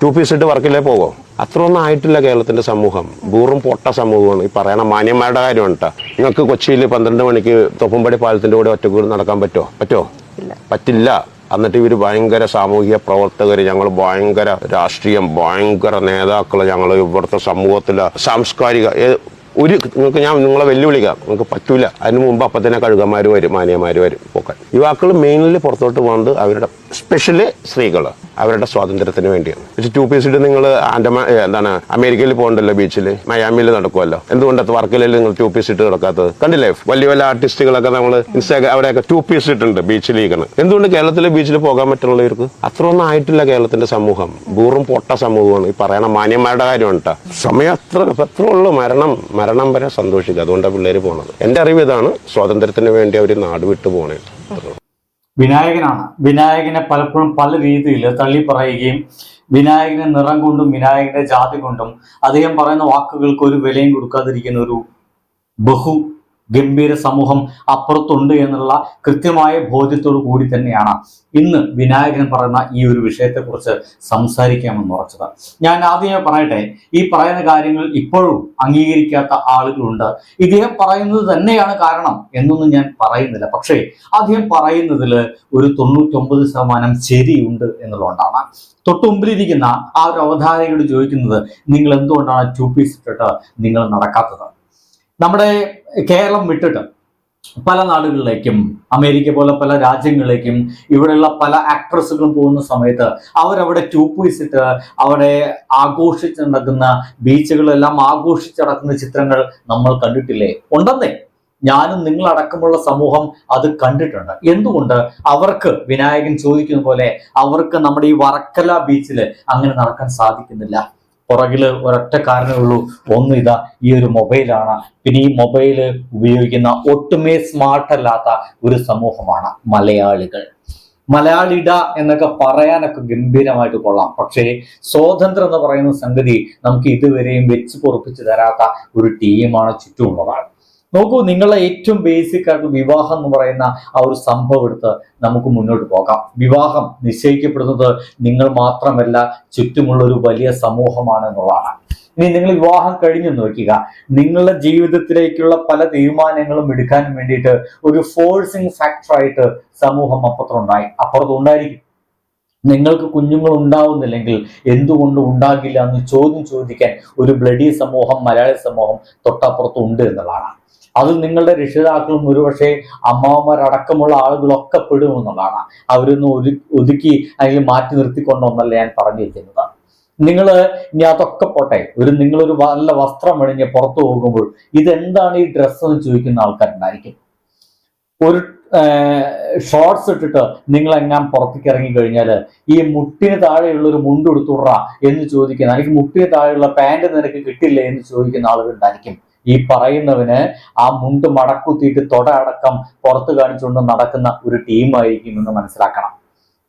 To piece ഇട്ട് വർക്കിലേ പോകോ അത്രയൊന്നും ആയിട്ടില്ല കേരളത്തിന്റെ സമൂഹം. ബൂറും പൊട്ട സമൂഹമാണ്. ഈ പറയണ മാന്യന്മാരുടെ കാര്യമാണ് കേട്ടോ നിങ്ങൾക്ക് കൊച്ചിയിൽ പന്ത്രണ്ട് മണിക്ക് തൊപ്പുംപടി പാലത്തിന്റെ കൂടെ ഒറ്റക്കൂടി നടക്കാൻ പറ്റുമോ പറ്റോ പറ്റില്ല. എന്നിട്ട് ഇവർ ഭയങ്കര സാമൂഹിക പ്രവർത്തകർ ഞങ്ങൾ ഭയങ്കര രാഷ്ട്രീയം ഭയങ്കര നേതാക്കൾ ഞങ്ങൾ ഇവിടുത്തെ സമൂഹത്തിലെ സാംസ്കാരിക ഒരു നിങ്ങൾക്ക് ഞാൻ നിങ്ങളെ വെല്ലുവിളിക്കാം. നിങ്ങൾക്ക് പറ്റൂല. അതിന് മുമ്പ് അപ്പം തന്നെ കഴുകന്മാർ വരും മാന്യന്മാർ വരും പോക്കാൻ. യുവാക്കൾ മെയിൻലി പുറത്തോട്ട് പോകുന്നത് അവരുടെ സ്പെഷ്യലി സ്ത്രീകൾ അവരുടെ സ്വാതന്ത്ര്യത്തിന് വേണ്ടിയാണ്. പക്ഷേ ടു പീസ് നിങ്ങൾ ആൻഡമാ എന്താണ് അമേരിക്കയിൽ പോകണ്ടല്ലോ ബീച്ചിൽ മയാമിയിൽ നടക്കുമല്ലോ എന്തുകൊണ്ടാണ് വർക്കലയിൽ നിങ്ങൾ ടു പീസ് ഇട്ട് കിടക്കാത്തത് കണ്ടില്ലേ? വലിയ വലിയ ആർട്ടിസ്റ്റുകളൊക്കെ നമ്മൾ ഇൻസ്റ്റാഗ്രാം അവിടെയൊക്കെ ടു പീസ് ഇട്ടുണ്ട് ഇരിക്കണം എന്തുകൊണ്ട് കേരളത്തിലെ ബീച്ചിൽ പോകാൻ പറ്റുള്ളവർക്ക് അത്രയൊന്നും ആയിട്ടില്ല കേരളത്തിന്റെ സമൂഹം. ബൂറും പൊട്ട സമൂഹമാണ്. ഈ പറയണ മാന്യന്മാരുടെ കാര്യമാണ് കേട്ടോ സമയം അത്ര അത്ര ഉള്ളൂ. മരണം മരണം വരെ സന്തോഷിക്കുക. അതുകൊണ്ടാണ് പിള്ളേർ പോണത്. എന്റെ അറിവ് ഇതാണ് സ്വാതന്ത്ര്യത്തിന് വേണ്ടി അവർ നാട് വിട്ടു പോണേ. വിനായകനാണ്. വിനായകനെ പലപ്പോഴും പല രീതിയിൽ തള്ളി പറയുകയും വിനായകനെ നിറം കൊണ്ടും വിനായകന്റെ ജാതി കൊണ്ടും അദ്ദേഹം പറയുന്ന വാക്കുകൾക്ക് ഒരു വിലയും കൊടുക്കാതിരിക്കുന്ന ഒരു ബഹു ഗംഭീര സമൂഹം അപ്പുറത്തുണ്ട് എന്നുള്ള കൃത്യമായ ബോധ്യത്തോടു കൂടി തന്നെയാണ് ഇന്ന് വിനായകൻ പറയുന്ന ഈ ഒരു വിഷയത്തെക്കുറിച്ച് സംസാരിക്കാമെന്ന് ഉറച്ചത്. ഞാൻ ആദ്യമേ പറയട്ടെ ഈ പറയുന്ന കാര്യങ്ങൾ ഇപ്പോഴും അംഗീകരിക്കാത്ത ആളുകളുണ്ട്. ഇദ്ദേഹം പറയുന്നത് തന്നെയാണ് കാരണം എന്നൊന്നും ഞാൻ പറയുന്നില്ല. പക്ഷേ അദ്ദേഹം പറയുന്നതിൽ ഒരു തൊണ്ണൂറ്റൊമ്പത് ശതമാനം ശരിയുണ്ട് എന്നുള്ളതുകൊണ്ടാണ്. തൊട്ടുമുമ്പിലിരിക്കുന്ന ആ ഒരു അവതാരകയോട് ചോദിക്കുന്നത് നിങ്ങൾ എന്തുകൊണ്ടാണ് ടു പീസ് ഇട്ടിട്ട് നിങ്ങൾ നടക്കാത്തത്? നമ്മുടെ കേരളം വിട്ടിട്ട് പല നാടുകളിലേക്കും അമേരിക്ക പോലെ പല രാജ്യങ്ങളിലേക്കും ഇവിടെയുള്ള പല ആക്ട്രസുകളും പോകുന്ന സമയത്ത് അവരവിടെ ട്യൂപ്പ് ഇട്ട് അവിടെ ആഘോഷിച്ച് നടക്കുന്ന ബീച്ചുകളെല്ലാം ആഘോഷിച്ച് നടക്കുന്ന ചിത്രങ്ങൾ നമ്മൾ കണ്ടിട്ടില്ലേ? ഉണ്ടെന്നേ. ഞാനും നിങ്ങളടക്കമുള്ള സമൂഹം അത് കണ്ടിട്ടുണ്ട്. എന്തുകൊണ്ട്? അവർക്ക് വിനായകൻ ചോദിക്കുന്ന പോലെ അവർക്ക് നമ്മുടെ ഈ വറക്കല ബീച്ചിൽ അങ്ങനെ നടക്കാൻ സാധിക്കുന്നില്ല. പുറകിൽ ഒരൊറ്റ കാരണമേ ഉള്ളൂ. ഒന്ന് ഇതാ ഈ ഒരു മൊബൈലാണ്. പിന്നെ ഈ മൊബൈൽ ഉപയോഗിക്കുന്ന ഒട്ടുമേ സ്മാർട്ട് അല്ലാത്ത ഒരു സമൂഹമാണ് മലയാളികൾ. മലയാളിട എന്നൊക്കെ പറയാനൊക്കെ ഗംഭീരമായിട്ട് കൊള്ളാം. പക്ഷേ സ്വാതന്ത്ര്യം എന്ന് പറയുന്ന സംഗതി നമുക്ക് ഇതുവരെയും വെച്ച് പൊറപ്പിച്ച് തരാത്ത ഒരു ടീമാണ് ചുറ്റുമുള്ളതാണ്. നോക്കൂ നിങ്ങളെ ഏറ്റവും ബേസിക് ആയിട്ട് വിവാഹം എന്ന് പറയുന്ന ആ ഒരു സംഭവം എടുത്ത് നമുക്ക് മുന്നോട്ട് പോകാം. വിവാഹം നിശ്ചയിക്കപ്പെടുന്നത് നിങ്ങൾ മാത്രമല്ല ചുറ്റുമുള്ള ഒരു വലിയ സമൂഹമാണ് എന്നുള്ളതാണ്. ഇനി നിങ്ങൾ വിവാഹം കഴിഞ്ഞു നോക്കുക. നിങ്ങളുടെ ജീവിതത്തിലേക്കുള്ള പല തീരുമാനങ്ങളും എടുക്കാൻ വേണ്ടിയിട്ട് ഒരു ഫോഴ്സിങ് ഫാക്ടറായിട്ട് സമൂഹം അപ്പുറത്തുണ്ടായി. അപ്പുറത്ത് ഉണ്ടായിരിക്കും. നിങ്ങൾക്ക് കുഞ്ഞുങ്ങൾ ഉണ്ടാവുന്നില്ലെങ്കിൽ എന്തുകൊണ്ട് ഉണ്ടാകില്ല എന്ന് ചോദ്യം ചോദിക്കാൻ ഒരു ബ്ലഡി സമൂഹം മലയാളി സമൂഹം തൊട്ടപ്പുറത്ത് ഉണ്ട് എന്നുള്ളതാണ്. അത് നിങ്ങളുടെ രക്ഷിതാക്കളും ഒരുപക്ഷെ അമ്മാവന്മാരടക്കമുള്ള ആളുകളൊക്കെ പെടും അവരൊന്ന് ഒരു ഒതുക്കി അല്ലെങ്കിൽ മാറ്റി നിർത്തിക്കൊണ്ടൊന്നല്ല ഞാൻ പറഞ്ഞു വെക്കുന്നത് നിങ്ങൾ ഇനി അതൊക്കെ പോട്ടെ. ഒരു നിങ്ങളൊരു നല്ല വസ്ത്രം അണിഞ്ഞ് പുറത്തു പോകുമ്പോൾ ഇതെന്താണ് ഈ ഡ്രസ്സ് എന്ന് ചോദിക്കുന്ന ആൾക്കാരുണ്ടായിരിക്കും. ഒരു ഷോർട്സ് ഇട്ടിട്ട് നിങ്ങൾ എങ്ങാൻ പുറത്തേക്ക് ഇറങ്ങി കഴിഞ്ഞാൽ ഈ മുട്ടിന് താഴെയുള്ള ഒരു മുണ്ട് എടുത്തുടറ എന്ന് ചോദിക്കുന്ന എനിക്ക് മുട്ടിന് താഴെയുള്ള പാന്റ് നിനക്ക് കിട്ടില്ല എന്ന് ചോദിക്കുന്ന ആളുകളുണ്ടായിരിക്കും. ഈ പറയുന്നവന് ആ മുണ്ട് മടക്കുത്തിയിട്ട് തൊട അടക്കം പുറത്ത് കാണിച്ചുകൊണ്ട് നടക്കുന്ന ഒരു ടീമായിരിക്കും എന്ന് മനസ്സിലാക്കണം.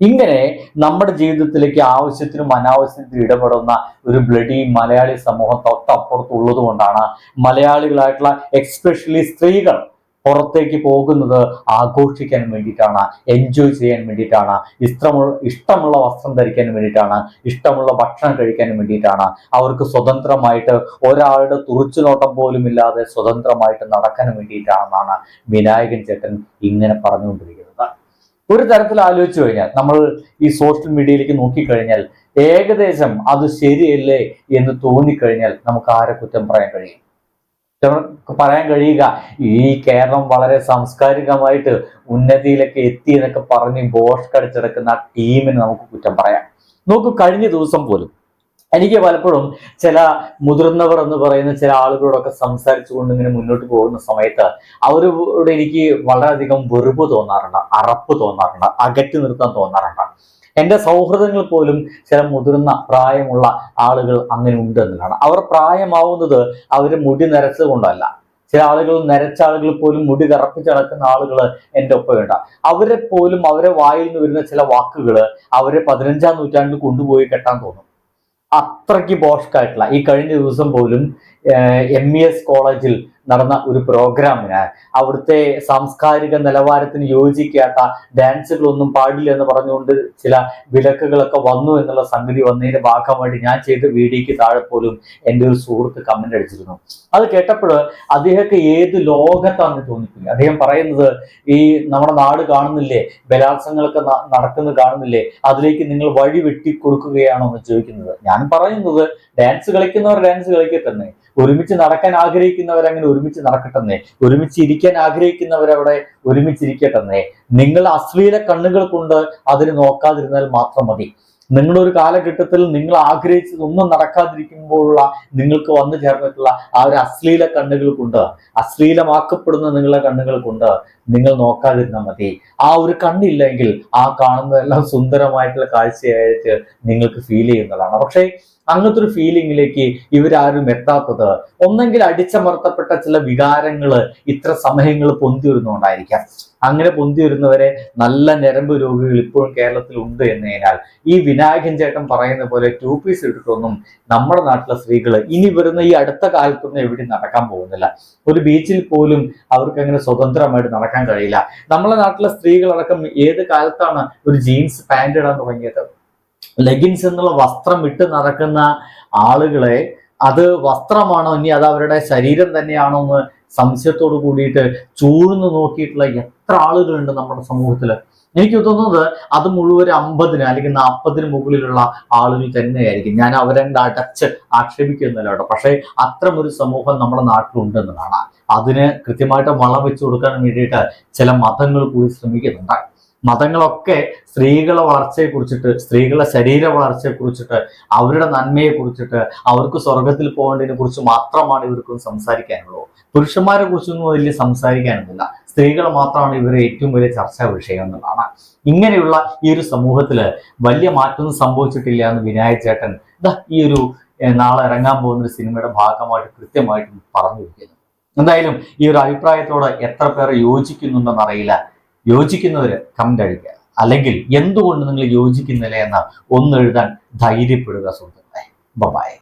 ഇങ്ങനെ നമ്മുടെ ജീവിതത്തിലേക്ക് ആവശ്യത്തിനും അനാവശ്യത്തിനും ഇടപെടുന്ന ഒരു ബ്ലഡി മലയാളി സമൂഹം തൊട്ടപ്പുറത്തുള്ളത് കൊണ്ടാണ് മലയാളികളായിട്ടുള്ള എക്സ്പെഷ്യലി സ്ത്രീകൾ പുറത്തേക്ക് പോകുന്നത് ആഘോഷിക്കാൻ വേണ്ടിയിട്ടാണ് എൻജോയ് ചെയ്യാൻ വേണ്ടിയിട്ടാണ് ഇഷ്ടമുള്ള ഇഷ്ടമുള്ള വസ്ത്രം ധരിക്കാൻ വേണ്ടിയിട്ടാണ് ഇഷ്ടമുള്ള ഭക്ഷണം കഴിക്കാൻ വേണ്ടിയിട്ടാണ്. അവർക്ക് സ്വതന്ത്രമായിട്ട് ഒരാളുടെ തുറിച്ചുനോട്ടം പോലും ഇല്ലാതെ സ്വതന്ത്രമായിട്ട് നടക്കാൻ വേണ്ടിയിട്ടാണെന്നാണ് വിനായകൻ ചേട്ടൻ ഇങ്ങനെ പറഞ്ഞുകൊണ്ടിരിക്കുന്നത്. ഒരു തരത്തിൽ ആലോചിച്ചു കഴിഞ്ഞാൽ നമ്മൾ ഈ സോഷ്യൽ മീഡിയയിലേക്ക് നോക്കിക്കഴിഞ്ഞാൽ ഏകദേശം അത് ശരിയല്ലേ എന്ന് തോന്നിക്കഴിഞ്ഞാൽ നമുക്ക് ആരെ കുറ്റം പറയാൻ കഴിയും? പറയാൻ കഴിയുക ഈ കേരളം വളരെ സാംസ്കാരികമായിട്ട് ഉന്നതിയിലൊക്കെ എത്തി എന്നൊക്കെ പറഞ്ഞ് ബോഷ് കടിച്ചെടുക്കുന്ന ടീമിന് നമുക്ക് കുറ്റം പറയാം. നോക്കൂ കഴിഞ്ഞ ദിവസം പോലും എനിക്ക് പലപ്പോഴും ചില മുതിർന്നവർ എന്ന് പറയുന്ന ചില ആളുകളോടൊക്കെ സംസാരിച്ചുകൊണ്ട് ഇങ്ങനെ മുന്നോട്ട് പോകുന്ന സമയത്ത് അവരോട് എനിക്ക് വളരെയധികം വെറുപ്പ് തോന്നാറുണ്ട് അറപ്പ് തോന്നാറുണ്ട് അകറ്റി നിർത്താൻ തോന്നാറുണ്ട്. എന്റെ സൗഹൃദങ്ങൾ പോലും ചില മുതിർന്ന പ്രായമുള്ള ആളുകൾ അങ്ങനെ ഉണ്ട് എന്നതാണ് അവർ പ്രായമാവുന്നത് അവർ മുടി നിരച്ചതുകൊണ്ടല്ല ചില ആളുകൾ നരച്ച ആളുകൾ പോലും മുടി കറപ്പിച്ച് നടക്കുന്ന ആളുകൾ എന്റെ ഒപ്പമുണ്ട്. അവരെ പോലും അവരെ വായിൽ നിന്ന് വരുന്ന ചില വാക്കുകൾ അവരെ പതിനഞ്ചാം നൂറ്റാണ്ടിൽ കൊണ്ടുപോയി കെട്ടാൻ തോന്നും. അത്രയ്ക്ക് പോഷ്കായിട്ടുള്ള ഈ കഴിഞ്ഞ ദിവസം പോലും എം ഇ എസ് കോളേജിൽ നടന്ന ഒരു പ്രോഗ്രാമിന്. അവിടുത്തെ സാംസ്കാരിക നിലവാരത്തിന് യോജിക്കാത്ത ഡാൻസുകളൊന്നും പാടില്ല എന്ന് പറഞ്ഞുകൊണ്ട് ചില വിലക്കുകളൊക്കെ വന്നു എന്നുള്ള സംഗതി വന്നതിന്റെ ഭാഗമായിട്ട് ഞാൻ ചെയ്ത വീഡിയോക്ക് താഴെ പോലും എന്റെ ഒരു സുഹൃത്ത് കമന്റ് അടിച്ചിരുന്നു. അത് കേട്ടപ്പോൾ അദ്ദേഹത്തെ ഏത് ലോകത്താണെന്ന് തോന്നിപ്പോയി. അദ്ദേഹം പറയുന്നത് ഈ നമ്മുടെ നാട് കാണുന്നില്ലേ? ബലാത്സംഗങ്ങളൊക്കെ നടക്കുന്നത് കാണുന്നില്ലേ? അതിലേക്ക് നിങ്ങൾ വഴി വെട്ടി കൊടുക്കുകയാണോ എന്ന് ചോദിക്കുന്നത്. ഞാൻ പറയുന്നത് ഡാൻസ് കളിക്കുന്നവർ ഡാൻസ് കളിക്കട്ടെ ഒരുമിച്ച് നടക്കാൻ ആഗ്രഹിക്കുന്നവർ അങ്ങനെ ഒരുമിച്ച് നടക്കട്ടെ ഒരുമിച്ച് ഇരിക്കാൻ ആഗ്രഹിക്കുന്നവരവിടെ ഒരുമിച്ചിരിക്കട്ടെ നിങ്ങൾ അശ്ലീല കണ്ണുകൾ കൊണ്ട് അതിന് നോക്കാതിരുന്നാൽ മാത്രം മതി. നിങ്ങളൊരു കാലഘട്ടത്തിൽ നിങ്ങൾ ആഗ്രഹിച്ചതൊന്നും നടക്കാതിരിക്കുമ്പോഴുള്ള നിങ്ങൾക്ക് വന്നു ചേർന്നിട്ടുള്ള ആ ഒരു അശ്ലീല കണ്ണുകൾ കൊണ്ട് അശ്ലീലമാക്കപ്പെടുന്ന നിങ്ങളുടെ കണ്ണുകൾ കൊണ്ട് നിങ്ങൾ നോക്കാതിരുന്നാൽ മതി. ആ ഒരു കണ്ണില്ലെങ്കിൽ ആ കാണുന്നതെല്ലാം സുന്ദരമായിട്ടുള്ള കാഴ്ചയായിട്ട് നിങ്ങൾക്ക് ഫീൽ ചെയ്യുന്നതാണ്. പക്ഷേ അങ്ങനത്തെ ഒരു ഫീലിംഗിലേക്ക് ഇവരാരും എത്താത്തത്. ഒന്നെങ്കിൽ അടിച്ചമർത്തപ്പെട്ട ചില വികാരങ്ങൾ ഇത്ര സമയങ്ങൾ പൊന്തി വരുന്നുകൊണ്ടായിരിക്കാം അങ്ങനെ പൊന്തി വരുന്നവരെ നല്ല ഞരമ്പ് രോഗികൾ ഇപ്പോഴും കേരളത്തിൽ ഉണ്ട് എന്നതിനാൽ ഈ വിനായകൻ ചേട്ടൻ പറയുന്ന പോലെ ടു പീസ് ഇട്ടിട്ടൊന്നും നമ്മുടെ നാട്ടിലെ സ്ത്രീകൾ ഇനി വരുന്ന ഈ അടുത്ത കാലത്തൊന്നും എവിടെയും നടക്കാൻ പോകുന്നില്ല. ഒരു ബീച്ചിൽ പോലും അവർക്ക് അങ്ങനെ സ്വതന്ത്രമായിട്ട് നടക്കാൻ കഴിയില്ല. നമ്മുടെ നാട്ടിലെ സ്ത്രീകളടക്കം ഏത് കാലത്താണ് ഒരു ജീൻസ് പാന്റ് ഇടാൻ തുടങ്ങിയത്? ലെഗിൻസ് എന്നുള്ള വസ്ത്രം ഇട്ട് നടക്കുന്ന ആളുകളെ അത് വസ്ത്രമാണോ? ഇനി അത് അവരുടെ ശരീരം തന്നെയാണോ എന്ന് സംശയത്തോട് കൂടിയിട്ട് ചൂഴ്ന്നു നോക്കിയിട്ടുള്ള എത്ര ആളുകളുണ്ട് നമ്മുടെ സമൂഹത്തിൽ. എനിക്ക് തോന്നുന്നത് അത് മുഴുവൻ അമ്പതിന് അല്ലെങ്കിൽ നാൽപ്പതിന് മുകളിലുള്ള ആളുകൾ തന്നെയായിരിക്കും. ഞാൻ അവരെ അടച്ച് ആക്ഷേപിക്കുന്നില്ല കേട്ടോ. പക്ഷേ അത്തരമൊരു സമൂഹം നമ്മുടെ നാട്ടിലുണ്ടെന്നതാണ് അതിന് കൃത്യമായിട്ട് വളം വെച്ചു കൊടുക്കാൻ വേണ്ടിയിട്ട് ചില മതങ്ങൾ കൂടി ശ്രമിക്കുന്നുണ്ട്. മതങ്ങളൊക്കെ സ്ത്രീകളെ വളർച്ചയെ കുറിച്ചിട്ട് സ്ത്രീകളുടെ ശരീര വളർച്ചയെ കുറിച്ചിട്ട് അവരുടെ നന്മയെ കുറിച്ചിട്ട് അവർക്ക് സ്വർഗത്തിൽ പോകേണ്ടതിനെ കുറിച്ച് മാത്രമാണ് ഇവർക്കും സംസാരിക്കാനുള്ളത്. പുരുഷന്മാരെ കുറിച്ചൊന്നും വലിയ സംസാരിക്കാനൊന്നുമില്ല. സ്ത്രീകൾ മാത്രമാണ് ഇവരെ ഏറ്റവും വലിയ ചർച്ചാ വിഷയം എന്നുള്ളതാണ് ഇങ്ങനെയുള്ള ഈ ഒരു സമൂഹത്തിൽ വലിയ മാറ്റമൊന്നും സംഭവിച്ചിട്ടില്ല എന്ന് വിനായക ചേട്ടൻ ഇതാ ഈ ഒരു നാളെ ഇറങ്ങാൻ പോകുന്ന ഒരു സിനിമയുടെ ഭാഗമായിട്ട് കൃത്യമായിട്ടും പറഞ്ഞിരിക്കുന്നു. എന്തായാലും ഈ ഒരു അഭിപ്രായത്തോട് എത്ര പേർ യോജിക്കുന്നുണ്ടെന്ന് യോജിക്കുന്നവർ കമന്റ് അഴിക്കുക അല്ലെങ്കിൽ എന്തുകൊണ്ട് നിങ്ങൾ യോജിക്കുന്നില്ല എന്ന് ഒന്നെഴുതാൻ ധൈര്യപ്പെടുക സുഹൃത്തുക്കളെ. ബബായ്